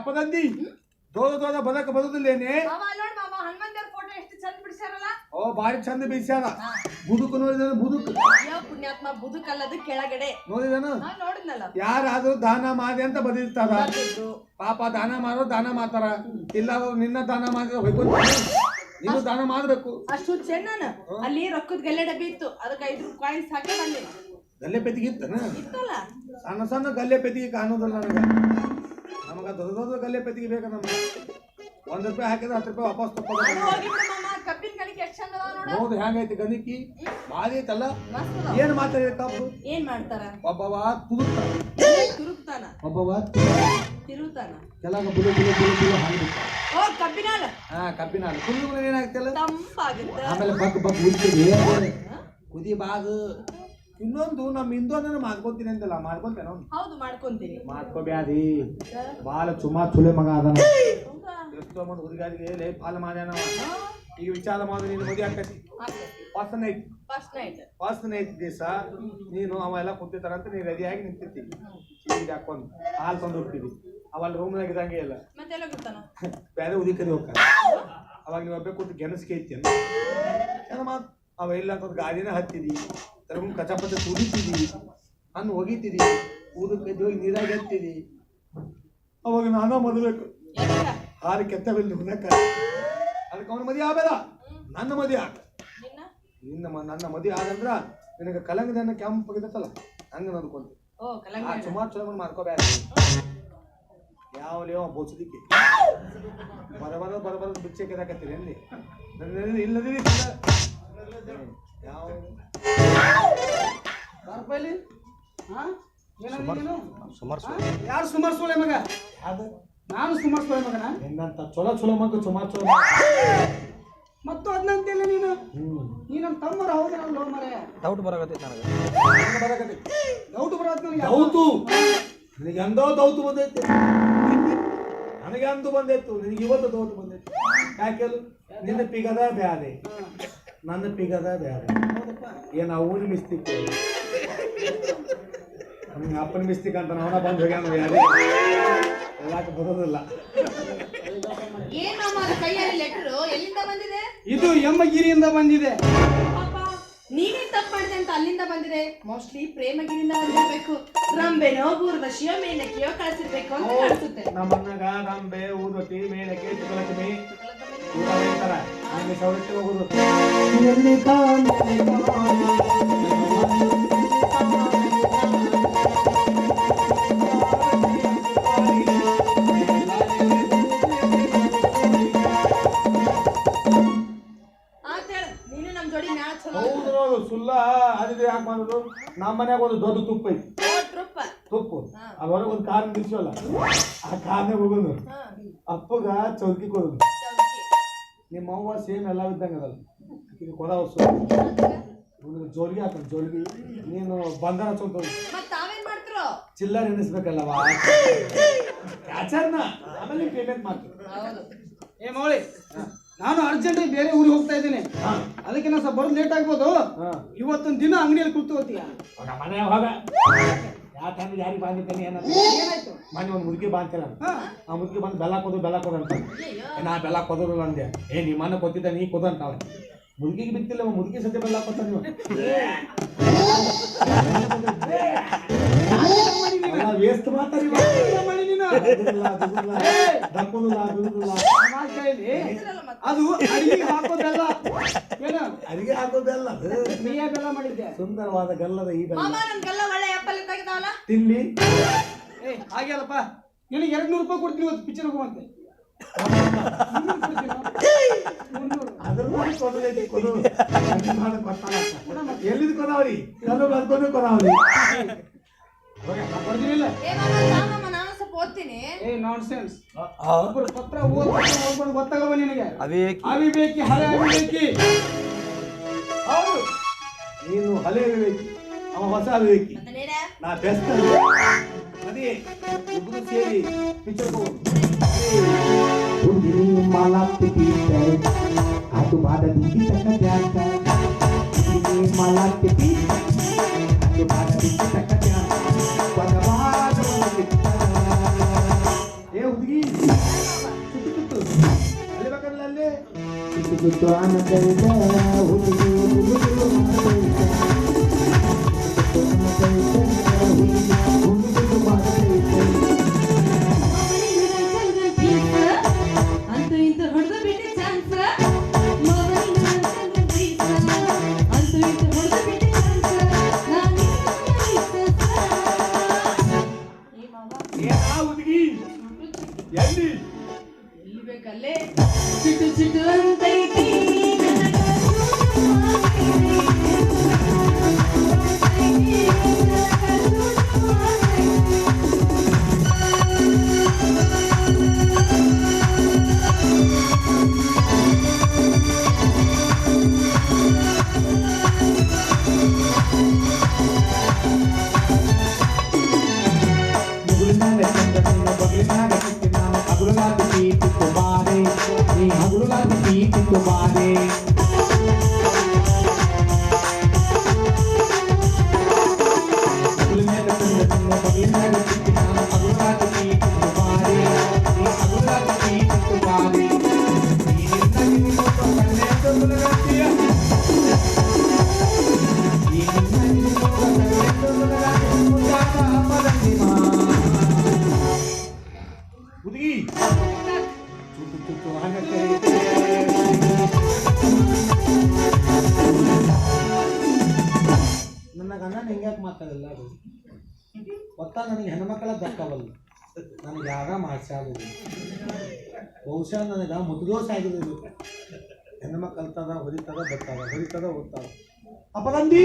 ಅಪದಂದಿ ದೋದ ದೋದ ಬದಕ ಬದುದಿಲ್ಲೇನೆ photo ಎಷ್ಟು ಚಂದ ಬಿಡಿಸ್ಯಾರಲ್ಲ? ಓ ಬಾರಿ ಚಂದ ಬಿಡ್ಸ್ಯಾರ. ಬುದುಕು ನೋಡಿದ ಬುದುಕು. ಪುಣ್ಯಾತ್ಮ ಬುದುಕಲ್ಲದು ಕೆಳಗಡೆ. ನೋಡಿದನು? ನೋಡಿದ್ನಲ್ಲ. ಯಾರಾದ್ರೂ ದಾನ ಮಾಡಿ ಅಂತ ಬದಿರ್ತಾರ? ಪಾಪ ದಾನ ಮಾಡೋ ದಾನ ಮಾಡ್ತಾರ. ಇಲ್ಲ ಅವ್ರು ನಿನ್ನ ದಾನ ಮಾಡಿದ್ರೆ ಹೊಯ್ಕೊಂತ ನೀನು ದಾನ ಮಾಡ್ಬೇಕು. ಅಷ್ಟು ಚೆನ್ನ ಅಲ್ಲಿ ರೊಕ್ಕದ ಗಲ್ಲೆ ಡಬ್ಬಿ ಇತ್ತು ಅದಕ್ಕೆ ಐದು ರೂಪಾಯಿ ಹಾಕಿ ಬಂದೆ. ಗಲ್ಲೆ ಪೆತ್ತಿಗೆ ಇತ್ತಲ್ಲ. ಸಣ್ಣ ಸಣ್ಣ ಗಲ್ಲೆ ಪೆತ್ತಿಗೆ ಕಾಣೋದಲ್ಲ ನನಗೆ. ನಮಗ ದೊಡ್ಡ ದೊಡ್ಡ ಗಲ್ಲೆ ಪೆತ್ತಿಗೆ ಬೇಕ ನಮ್ಗೆ ಒಂದ್ ರೂಪಾಯಿ ಹಾಕಿದ್ರೆ ಹತ್ತು ರೂಪಾಯಿ ವಾಪಸ್ ತಗೊಂಡು ಕಬ್ಬಿನ ಎಷ್ಟು ಚಂದ ನೋಡು. ಹೌದು ಹೆಂಗೈತಿ ಗಣಿಕಿ ಭಾರಿ ಐತಲ್ಲ. ಏನ್ ಮಾತಾಡಿದ ಕಬ್ಬು? ಏನ್ ಮಾಡ್ತಾರ? ಒಬ್ಬವ ತುದುಕ್ತಾನ ತಿರುಗ್ತಾನ ಒಬ್ಬವ ತಿರುಗ್ತಾನ. ಕೆಳಗ ಬುಲು ಬುಲು ಬುಲು ಬುಲು ಹಾಲು ಓ ಕಬ್ಬಿನಾಲ ಹಾ ಕಬ್ಬಿನ ಹಾಲು ಏನಾಗ್ತಲ್ಲ ಏನಾಗ್ತಿಲ್ಲ ತಂಪಾಗುತ್ತೆ. ಆಮೇಲೆ ಬಗ್ ಬಗ್ ಉಳಿತೀವಿ ಕುದಿ ಬಾಗು. ಇನ್ನೊಂದು ನಮ್ಮ ಹಿಂದೂ ಮಾಡ್ಕೊಂತೀನಿ ಅಂದಲ್ಲ ಮಾಡ್ಕೊಂತೇನ ಅವ್ನು. ಹೌದು ಮಾಡ್ಕೊಂತೀನಿ. ಮಾಡ್ಕೋಬ್ಯಾದಿ. ಬಾಳ ಚುಮಾ ಚುಲೆ ಮಗ ಅದನ. ಎಷ್ಟೋ ಮಂದಿ ಹುಡುಗಾರಿಗೆ ಲೇ ಪಾಲ ಮಾಡ್ಯಾನ ಈಗ ವಿಚಾರ ಮಾಡಿ ನೀನು ಮದುವೆ ಆಕತಿ first night first night first night ದಿವಸ ನೀನು ಅವ ಎಲ್ಲ ಕುಂತಿರ್ತಾರ ಅಂತ ನೀನು ರೆಡಿಯಾಗಿ ನಿಂತಿರ್ತೀವಿ ಚೀಟಿ ಹಾಕೊಂಡು ಹಾಲು ತಂದು ಹೋಗ್ತೀವಿ ಅವಲ್ಲಿ ರೂಮ್ನಾಗ ಇದಂಗೆ ಇಲ್ಲ. ಮತ್ತೆ ಎಲ್ಲ ಕರಿ ಬೇರೆ ಉದಿಕರಿ ಹೋಗ್ತಾರೆ ಅವಾಗ ನೀವು ಒಬ್ಬ ಕೂತು ಗೆಣಸ್ಕೆ ಐತಿ ಅಂತ ಅವ ಇಲ್ಲ ಅಂತ ಗಾಡಿನ ಹತ್ತಿದಿ. ತರಗೊಂಡು ಕಚಾಪಚ್ಚ ಅನ್ ಹಣ್ಣು ಒಗಿತಿದಿ ಊದಕ್ಕೆ ಹೋಗಿ ನೀರಾಗ ಎತ್ತಿದಿ ಅವಾಗ ನಾನ ಮದ್ಬೇಕು ಹಾರು ಕೆತ್ತವಿಲ್ಲ ಹುನಕ ಅದಕ್ಕೆ ಅವನ ಮದುವೆ ಆಗಲ್ಲ. ನನ್ನ ಮದುವೆ ಆಗ. ನಿನ್ನ? ನಿನ್ನ ಮದುವೆ ಆಗಂದ್ರ ನಿನಗೆ ಕಲಂಗದನ್ನ ಕೆಂಪು ಆಗಿದತ್ತಲ್ಲ ಹಂಗ ಕಲಂಗಡಿ ಸುಮಾರು ಚಲೋ ಮಾಡ್ಕೋಬೇಡ. ಯಾವ ಲೇವ ಬೋಸದಿಕ್ಕೆ. ಬರಬರ ಬರಬರ ಬಿಚ್ಚಕ್ಕೆ ಬರ ಎಲ್ಲಿ? ನನ್ನ ಇಲ್ಲದಿರಿ. ಸುಮಾರು ಯಾರು ಸುಮಾರು ಸೋಳೆ ಮಗ ಯಾವ್ದು ನಾನು ಸುಮಾರು ಸೋಳೆ ಮಗನ? ನಿನ್ನಂತ ಚಲೋ ಚಲೋ ಮಗ ಸುಮಾರು ಚಲೋ ಮತ್ತು ಅದನ್ನಂತಿಲ್ಲ ನೀನು. ನೀ ನಮ್ಮ ತಮ್ಮರ ಹೌದಲ್ಲ ಮರೆ? ಡೌಟ್ ಬರಾಕತ್ತೈತಿ ನನಗೆ. ಡೌಟ್ ಬರತ್ ನನಗೆ ಹೌದು ನಿನಗೆ ಎಂದೋ ದೌತು ಬಂದೈತೆ. ನನಗೆ ಅಂದು ಬಂದೈತು. ನಿನಗೆ ಇವತ್ತು ದೌತು ಬಂದೈತಿ. ಯಾಕೆಲು ನಿನ್ನ ಪಿಗದ ಬ್ಯಾರೆ ನನ್ನ ಪಿಗದ ಏನು ಏನ್ ಊರಿನ ಮಿಸ್ತಿಕ್? ನಮ್ಗೆ ಅಪ್ಪನ ಮಿಸ್ತಿಕ್ ಅಂತ ಅವನ ಬಂದು ಹೋಗ್ಯಾನ ಯಾರಿಗೆ? ಬರೋದಿಲ್ಲ. ಎಲ್ಲಿಂದ ಬಂದಿದೆ? ಇದು ಎಮ್ಮಗಿರಿಯಿಂದ ಬಂದಿದೆ. ನೀನೇ ತಪ್ಪು ಮಾಡಿದೆ ಅಂತ ಅಲ್ಲಿಂದ ಬಂದಿದೆ. ಮೋಸ್ಟ್ಲಿ ಪ್ರೇಮಗಿರಿಂದ ಬಂದಿರಬೇಕು. ರಂಬೆನೋ ಊರ್ವಶಿಯೋ ಮೇಲಕ್ಕೆಯೋ ಕಳಿಸಿರ್ಬೇಕು ಅಂತ ಕಾಣಿಸುತ್ತೆ ನಮ್ಮ ಅಣ್ಣಗ ರಂಬೆ ಊರ್ವತಿ ಮೇಲಕ್ಕೆ ತುಗಳಕ್ಷ್ಮಿ ಸುಲ್ಲ ಅದಿದ್ರೆ ಯಾಕೆ ಮಾಡೋದು ನಮ್ಮ ಮನ್ಯಾಗ ಒಂದು ದೊಡ್ಡ ತುಪ್ಪ ಐತಿ. ತುಪ್ಪು? ಅದ್ರೊಳಗೆ ಒಂದು ಕಾರ್ ನಿಲ್ಸಲ್ಲ ಆ ಕಾರ್ನಾಗ ಹೋಗೋದು ಅಪ್ಪಗ ಚೌಕಿ ಕೊಡೋದು. ನಿಮ್ಮ ಅವ್ವ ಸೇಮ್ ಎಲ್ಲ ಇದ್ದಂಗೆ ಅದಲ್ಲ. ಈಗ ಕೊಡ ನಿನಗೆ ಜೋಲ್ಗಿ ಹಾಕ ಜೋಲ್ಗಿ. ನೀನು ಬಂಧನ ಮತ್ತೆ ಮತ್ ತಾವೇನ್ ಮಾಡ್ತಿರೋ? ಚಿಲ್ಲರ್ ಎಣಿಸ್ಬೇಕಲ್ಲವ? ಆಚಾರನ ಆಮೇಲೆ ಪೇಮೆಂಟ್ ಮಾಡ್ತೀವಿ ಹೌದು. ಏ ಮೌಳಿ ನಾನು ಅರ್ಜೆಂಟ್ ಬೇರೆ ಊರಿಗೆ ಹೋಗ್ತಾ ಇದ್ದೀನಿ. ಅದಕ್ಕೆ ನಾನು ಸ್ವಲ್ಪ ಬರೋದು ಲೇಟ್ ಆಗ್ಬೋದು. ಹಾಂ. ಇವತ್ತೊಂದು ದಿನ ಅಂಗಡಿಯಲ್ಲಿ ಕೂತ್ಕೋತೀಯ? ಹೋಗ ಮನೆ ಹೋಗ ಯಾಕಂದ್ರೆ ಯಾರಿಗೆ ಬಾಂದಿದ್ದಾನೆ ಏನಂತ ಏನಾಯ್ತು? ಮನೆ ಒಂದು ಮುದುಕಿ ಬಾಂತಿಲ್ಲ ಆ ಮುದುಕಿ ಬಂದು ಬೆಲ್ಲ ಕೊದು ಬೆಲ್ಲ ಕೊದಂತ ನಾ ಬೆಲ್ಲ ಕೊದರು ಅಂದೆ. ಏ ನಿಮ್ಮನ್ನ ಮನೆ ಕೊತ್ತಿದ್ದ ನೀ ಕೊದಂತ ಅಂತಾಳೆ. ಮುದುಕಿಗೆ ಬಿತ್ತಿಲ್ಲ ಮುದುಕಿ ಸದ್ಯ ಬೆಲ್ಲ ಕೊತ್ತ ನೀವು ವೇಸ್ಟ್ ಮಾತಾಡಿ ಏನ್ ಮಾಡಿ ನೀನು ದಪ್ಪುದಿಲ್ಲ ಬಿಡುದಿಲ್ಲ ಮಾತ್ ಕೇಳಿ. ಅದು ಅಡಿಗೆ ಹಾಕೋದಲ್ಲ. ಏನು? ಅಡಿಗೆ ಹಾಕೋದಲ್ಲ. ನೀಯೇ ಬೆಲ್ಲ ಮಾಡಿದ್ದೆ ಸುಂದರವಾದ ಗಲ್ಲದ ಈ ಬೆಲ್ಲ. ಮಾಮ ನನ್ಗೆಲ್ಲ ಒಳ್ಳೆ ತಿನ್ನಿ ಏ ಹಾಗೆ ಅಲ್ಲಪ್ಪ. ನಿನಗೆ ಎರಡು ನೂರು ರೂಪಾಯಿ ಕೊಡ್ತೀನಿ ಇವತ್ತು ಪಿಕ್ಚರ್ ಹೋಗುವಂತೆ. ಎಲ್ಲಿದ್ ಮಾಮ ನಾನು ಓದ್ಕೊಂಡು ಹೋಗ್ಕೊಂಡು ಗೊತ್ತಾಗವ ನಿನಗೆ? ಅವೇಕಿ ಅವಿವೇಕಿ ಹಳೆ ಅವಿವೇಕಿ. ಹೌದು. ನೀನು ಹಳೆ ವಿವೇಕಿ ಅವ ಹೊಸ ವಿವೇಕಿ ನಾ ಬೆಸ್ಟ್ ಅದೇ ಇಬ್ಬರು ಸೇರಿ ಪಿಕ್ಚರ್ ತುಂಬಿರಿ ಮಾಲಾ ಪಿಪೀತೆ ಅದು ಬಾದ ಬಿಗಿ ತಕ್ಕ ತ್ಯಾಗ ತುಂಬಿರಿ ಮಾಲಾ ಪಿಪೀತೆ ಅದು ಬಾದ ಬಿಗಿ ತಕ್ಕ ತ್ಯಾಗ ಭಗವಾನ ಏ ಹುಡುಗಿ ಸುತ್ತು ಸುತ್ತು ಅಲ್ಲಿ ಬೇಕಲ್ಲ ಅಲ್ಲಿ ಸುತ್ತು ಸುತ್ತು ಆನಂದ ಹುಡುಗಿ ಹುಡುಗಿ ಹೇಳಿದ್ರು ಒತ್ತ ನನಗೆ ಹೆಣ್ಮಕ್ಕಳ ದಕ್ಕವಲ್ಲ. ನನಗೆ ಯಾರ ಮಾರ್ಚ ಆಗೋದು. ಬಹುಶಃ ನನಗೆ ಮುದ್ರೋಸ್ ಆಗಿರೋದು. ಹೆಣ್ಮಕ್ಳು ಕಲ್ತದ ಹೊದಿತದ ದಕ್ಕದ ಹೊದಿತದ ಓದ್ತದ ಅಪರಂದಿ